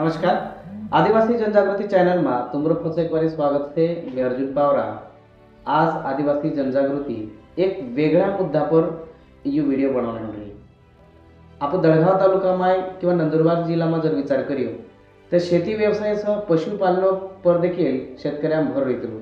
नमस्कार. आदिवासी जनजागृती चॅनलमा તુમરો ફક્ત એકવાર स्वागत आहे. मी अर्जुन पावरा. आज आदिवासी जनजागृती एक वेगळ्या मुद्द्यावर यू व्हिडिओ બનાવવાનો રહી आपण दळगाव तालुकामाय किंवा नंदुरबार जिल्ह्याમાં जर विचार करू तर शेती व्यवसायासह पशुपालन पर देखील शेतकऱ्यांना भर येतो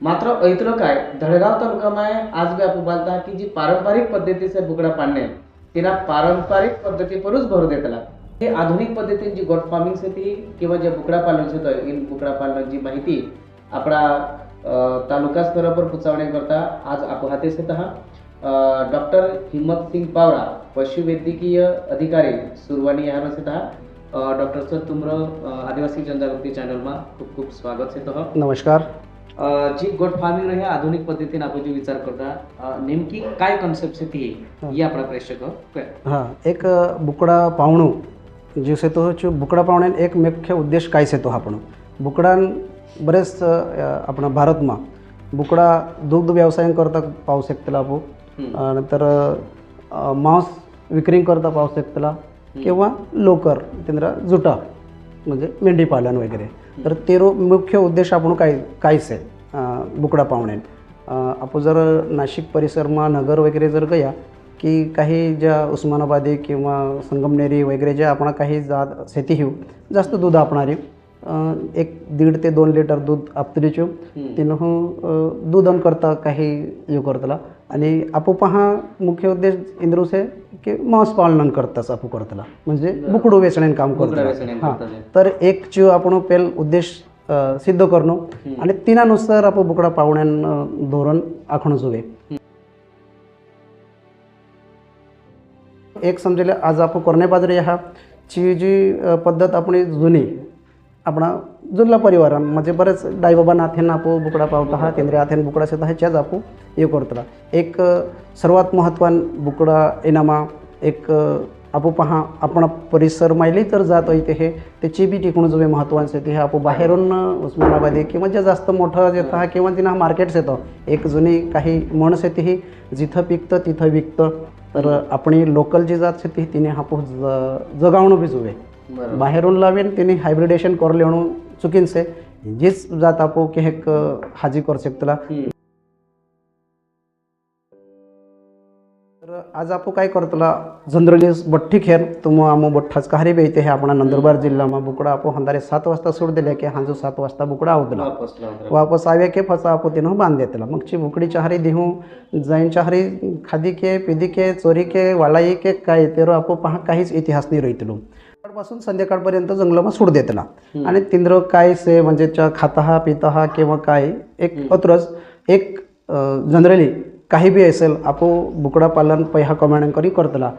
मात्र ऐतलं काय दळगाव तालुकामाय आज बी आपण बोलता की जी पारंपरिक पद्धतीचे बुकडा पाडणे तिला पारंपरिक पद्धतीवरच भर देतला. हे आधुनिक पद्धतीने जी गोट फार्मिंग होती किंवा जे बुकडा पालन होत इन बुकडा पालनाची माहिती आपला तालुका स्तरावर पोचवण्याकरता आज आपण स्वतः डॉक्टर हिम्मत सिंग पावरा पशु वैद्यकीय अधिकारी सुरवाणी या स्वतः डॉक्टर सर तुम्र आदिवासी जनजागृती चॅनल मा खूप खूप स्वागत आहे तुम्हाला नमस्कार. जी गोट फार्मिंग आहे आधुनिक पद्धतीने आपण जे विचार करता नेमकी काय कन्सेप्ट आहे ती आपला प्रेक्षक हा एक बुकडा पाहुणू जे से तो जो बुकडा पावण्यान एक मुख्य उद्देश काय से तो आपण? बुकडान बरेच आपण भारतमा बुकडा दुग्ध व्यवसाय करता पावू शकतला आपण नंतर मांस विक्री करता पावू शकतला किंवा लोकर तेंद्रा जुटा म्हणजे मेंढी पालन वगैरे. तर ते रो मुख्य उद्देश आपण काय कायच आहे बुकडा पावण्यान? अ, आपण जर नाशिक परिसरमा नगर वगैरे जर गया की काही ज्या उस्मानाबादी किंवा संगमनेरी वगैरे ज्या आपण काही जात शेती हिव जास्त दूध आपणारी. एक दीड ते दोन लिटर दूध आपतरीच्यो तिनं दूधन करता काही हे करतला. आणि आपू पहा मुख्य उद्देश इंद्रू से की मांस पालन करताच आपू करतला. म्हणजे बुकडू वेचण्यान काम करतला. वेचण्यान हां. तर एक जो आपण पेल उद्देश सिद्ध करणं. आणि तिनानुसार आपण बुकडा पावण्यान अ, धोरण आखणं जुवे एक समजेल आज आपण करणे बाजरी ह्या ची जी पद्धत आपण जुनी आपणा जुनला परिवारान म्हणजे बरेच डायबाबा नाथेन आपो बुकडा पावता हा केंद्रीय हाथेन बुकडा शेता ह्याच्याच आपू हे करतला। एक सर्वात महत्वान बुकडा इनामा एक आपो पहा आपण परिसर मायली तर जात होते हे त्याची बी टिकून जो महत्वाचं येते ते हे आपो बाहेरून उस्मानाबादी किंवा जे जास्त मोठं येतं हा किंवा तिनं मार्केट्स येतं एक जुनी काही म्हणस येते ही जिथं पिकतं तिथं विकतं तर आपणी लोकल जी जात शेती तिने हापू ज जगावणं बी जुवे. बाहेरून लावेन तिने हायब्रिडेशन करले म्हणून चुकीनसे जीच जात आपो की एक हाजी करू शकतला. आज आपण काय करतला जनरली बठ्ठी खेर तुम आम बठ्ठाच कहारी बी हे आपण नंदुरबार जिल्ह्याમાં बुकडा आपण हंदारे सात वाजता सोड दिले की हांजो सात वाजता बुकडा आवतला वापस लावतो. वापस आवे के फसा आपण तिनं बांध देतला मग ची बुकडी चहारी देऊ जाईन चहारी खादी के पिदी के चोरी के वाळाई के काय तेरो आपण पहा काहीच इतिहास नाही रहितलो पासून संध्याकाळपर्यंत जंगलामा सोड देतला आणि तिंद्र काय से म्हणजे खाता हा पिता हा किंवा काय एक अत्रच एक जनरली काही बी असेल आपो बुकडा पालन पैहा कमाण्या करी करतला.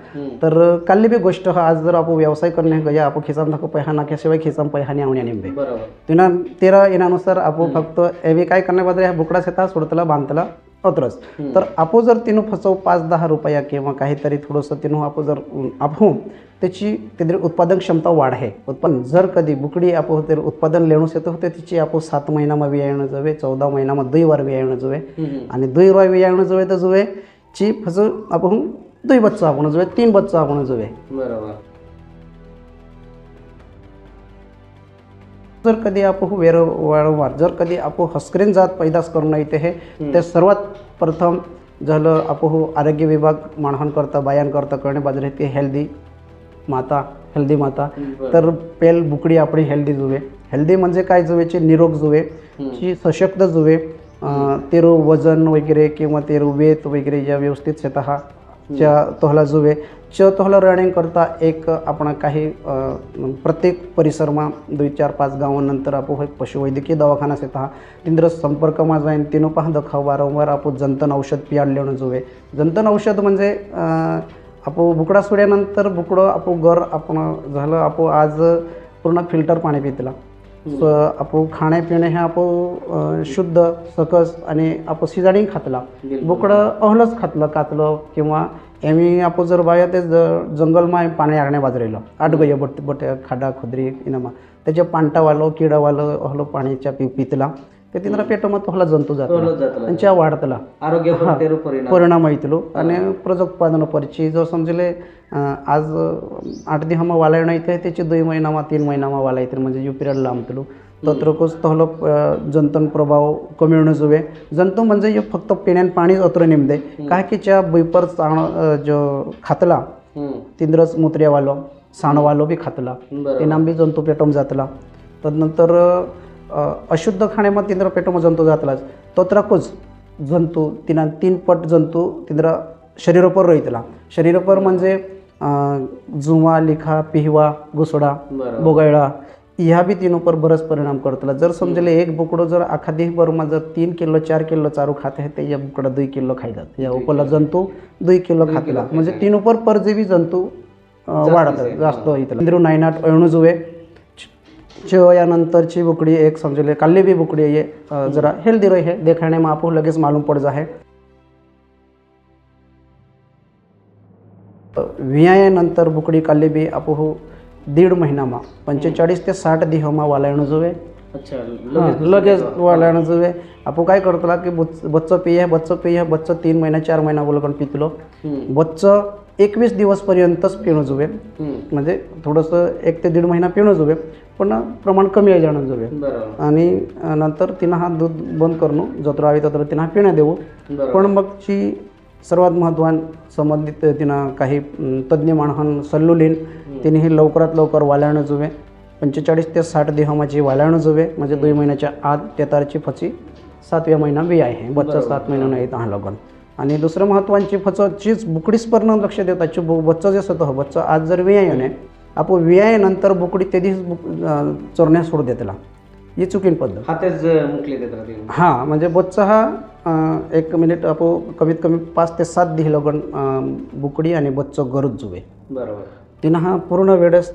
तर काल्ली बी गोष्ट हा आज जर आपण व्यवसाय करणे गया आपण खिचाम दाखव पैहा नाक्याशिवाय खिचाम पैहा नाही आवण्या बरोबर. तिना तेरा येण्यानुसार आपण फक्त एवी काय करण्याबद्दल ह्या बुकडा शेता सोडतला बांधतला. अत्रच तर आपण जर तिनं फसव पाच दहा रुपया किंवा काहीतरी थोडंसं तिनं आपण जर आपण त्याची त्याची उत्पादन क्षमता वाढ. आहे उत्पन्न जर कधी बुकडी आपण ते उत्पादन लेणूस येतो तर तिची आपण सात महिनाમાં वियाणं जवे चौदा महिनाમાં दुई वार वियाणं जवे. आणि दुई वार वियाणं जवे तर जुवे ची फस आपण दुई बच्चा आपण जुवे तीन बच्चा आपण जुवे. बरोबर. जर कधी आपण वेर वारंवार जर कधी आपण हस्क्रीन जात पैदास करून येते हे ते सर्वात प्रथम झालं आपण आरोग्य विभाग मानहान करता बायान करता करणे बाजरे ते हेल्दी माता हेल्दी माता. तर पेल बुकडी आपली हेल्दी जुवे. हेल्दी म्हणजे काय जुवेचे निरोग जुवे. ची सशक्त जुवे. तेरो वजन वगैरे किंवा तेरो वेत वगैरे या व्यवस्थित शेता च्या तोहला जुवे. च तोहला रनिंग करता एक आपण काही प्रत्येक परिसरमा दुई चार पाच गावांनंतर आपण एक पशुवैद्यकीय दवाखाना शेता हा तिंद्र संपर्कमा येईन तिनं पहा दखाव वारंवार आपण जंतन औषध पियाडलेणं जुवे. जंतन औषध म्हणजे अं, आपण बुकडा सोड्यानंतर बुकडं आपण गर आपण झालं आपण आज पूर्ण फिल्टर पाणी पितला. स आपण खाणे हे आपण अं, शुद्ध सकस आणि आपण शिजाडीन खातला. बोकडं अहलच खातलं कातलं किंवा एमी आपण जर बाया ते जंगलमा पाणी आगण्या बाजरेलं. आठ गय बट बट खाडा खुदरी इनामा. त्याचे पांटावालं किडावालं अहलं पाणीच्या पि पितला. ते तिंद्रा पेटोमा तोहला जंतू जातला. त्यांच्या वाढतला. आरोग्यावर तेरू परिणाम. परिणाम होइतलो आणि प्रजोत्पादन परिची जो समजले आज आठ दिवसामा वालायण येते त्याची दोन महिनामा तीन महिनामा वाला येते म्हणजे यू पिरियड लांबतलो तत्रकोच तहलो जंतन प्रभाव कमी होणं जुवे. जंतू म्हणजे ह्यो फक्त पिण्यान पाणीच अत्र निमदे. काय की च्या बैपर चाण जो खातला. तिंद्रच मुत्र्यावालो साणवालो बी खातला. तिनाम बी जंतू पेटोम जातला. तदनंतर अशुद्ध खाण्यामध्ये तिंद्र पेटोम जंतू जातलाच. तोत्राकूच जंतू तिना तीन पट जंतू तिंद्र शरीरोपर रहितला शरीरोपर म्हणजे जुमा लिखा पिहवा घुसडा बोगायळा ह्या बी तीन उपर बरंच परिणाम करतला. जर समजले एक बुकडो जर आखा देह बरोबर जर तीन किलो चार किलो चारू खाते आहे ते या बुकडा दुई किलो खायतात. या उपरला जंतू दुई किलो खातला. म्हणजे तीन उपर परजीवी जंतू अ, वाढत जास्त इथला. इंद्रू नायनाट अणुजुवे यानंतरची बुकडी एक समजले काल्ली बी बुकडी आहे जरा हेल्दी रहे देखाणे में आपको लगेच मालूम पड़ जाए वियायानंतर बुकडी काल्ली बी आपो हो दीड महिनामा पंचेचाळीस ते साठ दिवमा लगेच वालायणं जुवे आपो काय करतला की बुच- बच्चं पिये बच्चं पिये बच्चं तीन महिना चार महिना बोलकन पितलो. बच्चं एकवीस दिवसपर्यंतच पिणं जुवे. म्हणजे थोडंसं एक ते दीड महिना पिणं जुवे पण प्रमाण कमी आहे जाणं जुवे आणि नंतर तिनं हा दूध बंद करणं जत्र हवी तत्र तिनं पिणं देऊ. पण मग ची सर्वात महत्वान संबंधित तिनं काही तज्ज्ञ माणहन सल्लू तिने ही लवकरात लवकर वालायणं जुवे पंचेचाळीस ते साठ दिवसाची वालायणं जुवे म्हणजे दोन महिन्याच्या आत तेतारची फची सातव्या महिना बी आहे. बच्चा सात महिना नाही हा लगन. आणि दुसरं महत्वाची फचं चीज बुकडीसपर्यंत लक्ष देतात. ची बु बच्चं जे असतं बच्चं आज जर वियायने आपण वियायनंतर बुकडी ते दिवस बुक चरण्यास सोड देतला ही चुकीन पद्धत. हातेच मुकले हां म्हणजे बच्चा हा एक मिनिट आपण कमीत कमी पाच ते सात दिही लगन बुकडी आणि बच्चो गरज जुवे. बरोबर. तिनं हा पूर्ण वेळेस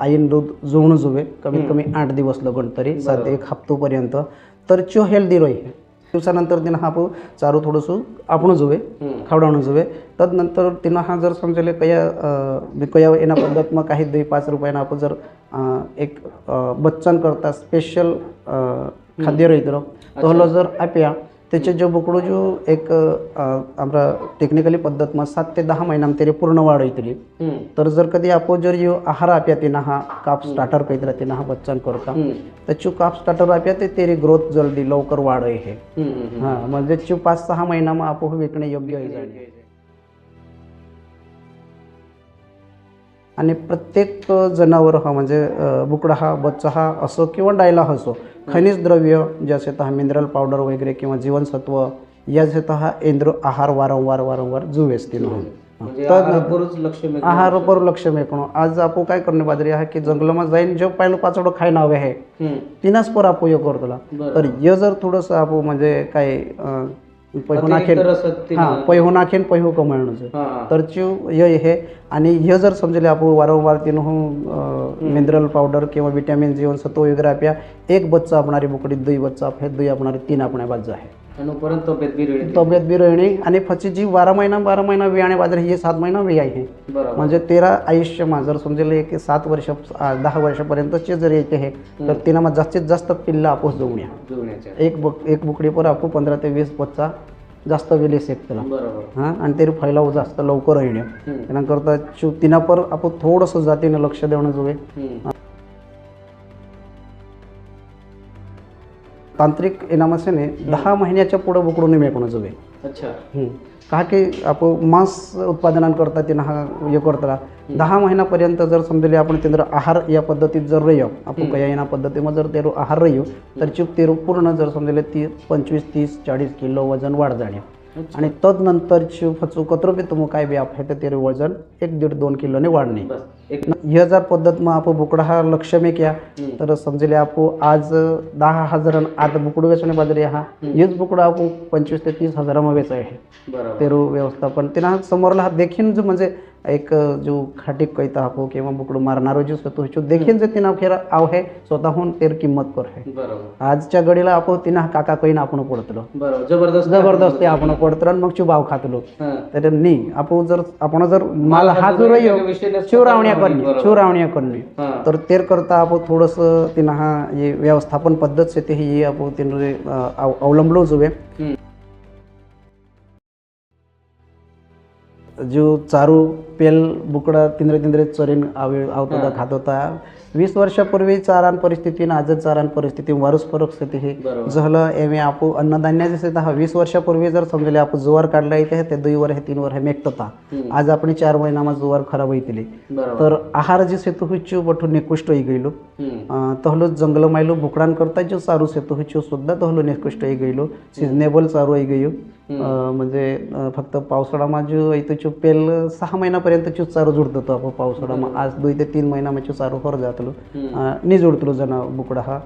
आईन दूध जोवणं जुवे कमीत कमी आठ दिवस लगन तरी सात एक हप्तोपर्यंत. तर चो हेल्दी रोई दिवसानंतर तिनं हा चारू थोडंसं आपण जुवे. खावडावणं जुवे तदनंतर तिनं हा जर समजले कया कया येणा पद्धत मग काही दोन पाच रुपयानं आपण जर एक अं, बच्चन करता स्पेशल खाद्य रहितलो तोहलो जर आप्या त्याचे जो बुकडो जो एक आमरा टेक्निकली पद्धत मग सात ते दहा महिना तरी पूर्ण वाढ हम्म. तर जर कधी आपण जर यो आहार आप्या तिनं हा काप स्टार्टर कहीतला तिनं हा बच्चन करता हम्म. तर चू काप स्टार्टर आप्या ते तेरी ग्रोथ जल्दी लवकर वाढ हे. हां म्हणजे चू पाच सहा महिनामा आपण विकणे योग्य जाणे आणि प्रत्येक जनावर हा म्हणजे बुकडा हा बच्चा हा असो किंवा डायला हा असो खनिज द्रव्य जसे तर हा मिनरल पावडर वगैरे किंवा जीवनसत्व याचे तर हा इंद्र आहार वारंवार वारंवार जुवेस तिनं म्हणजे आहारावरच लक्ष मेकणं आज आपण काय करणे बाजरी आहे की जंगलमा जाईन जो पहिलं पाचोडं खाय नावे आहे. तिनाच पर आपण यो करतला बरं. तर हे जर थोडंसं आपण म्हणजे काय अ, पैहू नाखेन तर असं ते- हां पैहू नाखेन पैहू कमायणं हा, हा. तर य हे आणि हे जर समजले आपण वारंवार तिनं मिनरल पावडर किंवा विटॅमिन जीवनसत्व वगैरे आप्या एक बच्चा आपणारी बुकडी दुई बच्चा आप दुई आपणारी तीन आपण्या बाजू आहे आणि तब्येत बी रहणी आणि फची जी बारा महिना बारा महिना वियाणे बाजार हे सात महिना वी आहे. बरोबर. म्हणजे तेरा आयुष्यमा जर समजले की सात वर्ष आ, दहा वर्षापर्यंतचे जर येते हे तर तिनं मग जास्तीत जास्त पिल्ला आपोस जाऊन या. जुळण्याच्या एक बुक एक बुकडी पर आपू पंधरा ते वीस बच्चा जास्त वेले शेकतला बरोबर. हां? आणि ते फैलाव जास्त लवकर राहिणे हम्म. त्यानंकरता चु तिना पर आपण थोडंसं जातीनं लक्ष देणं जोवे हम्म. तांत्रिक इनामासेने दहा महिन्याच्या पुढं बुकडून मेकणं जोवे अच्छा. का की आपण मांस उत्पादनांकरता तिनं हा हे करतला दहा महिन्यापर्यंत जर समजले आपण तेंद्र आहार या पद्धतीत जर रह्यो आपण कया येणा पद्धतीमध्ये जर तेरो आहार रह्यो तर चूप तेरो पूर्ण जर समजले ती पंचवीस तीस चाळीस किलो वजन वाढ जाणे आणि तदनंतर चिव फचू कत्र बी तुम काय बी आप आहे तर वजन एक दीड दोन किलोने वाढणे. बस एक हे जर पद्धत मग आपण बुकडा हा लक्ष में क्या. तर समजले आपण आज दहा हजारां आता बुकडू वेचणे बाजरी हा हेच बुकडं आपण पंचवीस ते तीस हजारामध्ये वेच आहे तेरू व्यवस्थापन. तिनं समोरला हा देखील जो म्हणजे एक जो खाटीक कहता आपो किंवा बुकडो मारणारो जो सतो जो देखीन जे तिना खेर आव हे स्वतःहून तेर किंमत कर हे बरोबर आजच्या घडीला आपो तिना काका कहीन आपण पडतलो बरोबर जबरदस्त जबरदस्ती आपण पडतलो आणि मग चू भाव खातलो हां. तर नी आपण जर आपण जर माल हात हातून रह्यो. शिवरावण्या. करणे शिवरावण्या करणे हां. तर तेर करता आपण थोडंसं तिनं हा हे व्यवस्थापन पद्धत से ते ही आपण तिने अवलंबलो जुवे. जो चारू पेल बुकडा तिंद्रे तिंद्रे चरीन आवे आवता हां. खात होता वीस वर्षापूर्वी चारान परिस्थिती आणि आज चारान परिस्थिती वारूस फरक स्थिती ही. झालं एमे आपू अन्नधान्याचे से हा वीस वर्षापूर्वी जर समजले आपण जुवार काढला इथे ते दुई वर हे तीन वर हे मेकता हम्म. आज आपण चार महिनामा जुवार खराब होईतली. बरोबर. तर आहार जे सेतु हुच्चू बठू निकृष्ट होई. अं, तहलो जंगल मायलो बुकडान करता जो चारू सेतु हुच्चू सुद्धा तहलो निकृष्ट होई गईलो सिजनेबल चारू होई अं, म्हणजे फक्त पावसाळामा जो इथं पेल सहा महिन्यापर्यंत चूस चारू जुडतो आपण पावसाळामा आज दोन ते तीन महिन्यामा चू चारू होर जातलो. नी जुडतलो जना बुकडा हा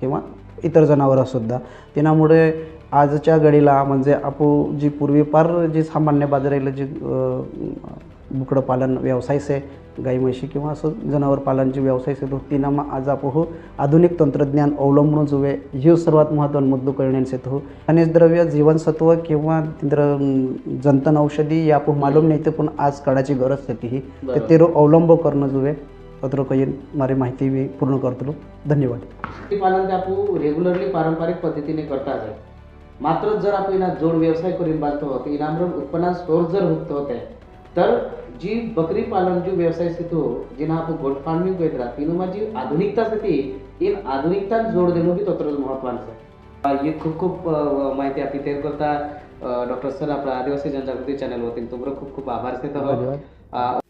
किंवा इतर जनावरं सुद्धा. त्यामुळे आजच्या घडीला म्हणजे आपू जी पूर्वी फार जी सामान्य बाजाराला जी बुकडं पालन व्यवसाय से गाई म्हशी किंवा असं जनावर पालनचे व्यवसाय से तो तिनामा आज आपो आधुनिक तंत्रज्ञान अवलंबून जुवे ह्यो सर्वात महत्त्वाचा मुद्दो करण्याचे तो खनिज द्रव्य जीवनसत्व किंवा तिंद्र जंतन औषधी या आपण मालूम नाही ते पण आज काळाची गरज आहे ती ही बरोबर. ते तेरो अवलंब करणं जुवे पत्र काही मारी माहिती मी पूर्ण करतो धन्यवाद. पालन ते आपण रेग्युलरली पारंपरिक पद्धतीने करता आहे मात्र जर आपण जोड व्यवसाय करून बांधतो होते इनामरण उत्पन्न सोर्स जर होत होते तर जी बकरी पालन जो व्यवसाय से तो जिना आपण गोट फार्मिंग कहत राहत तिनुमा जी आधुनिकता से ती इन आधुनिकता जोड देणं बी तोत्रच महत्वाचं आहे. ही खूप खूप माहिती आपली तयार करता. डॉक्टर सर आपला आदिवासी जनजागृती चॅनल वतीन तुमचं खूप खूप आभार. से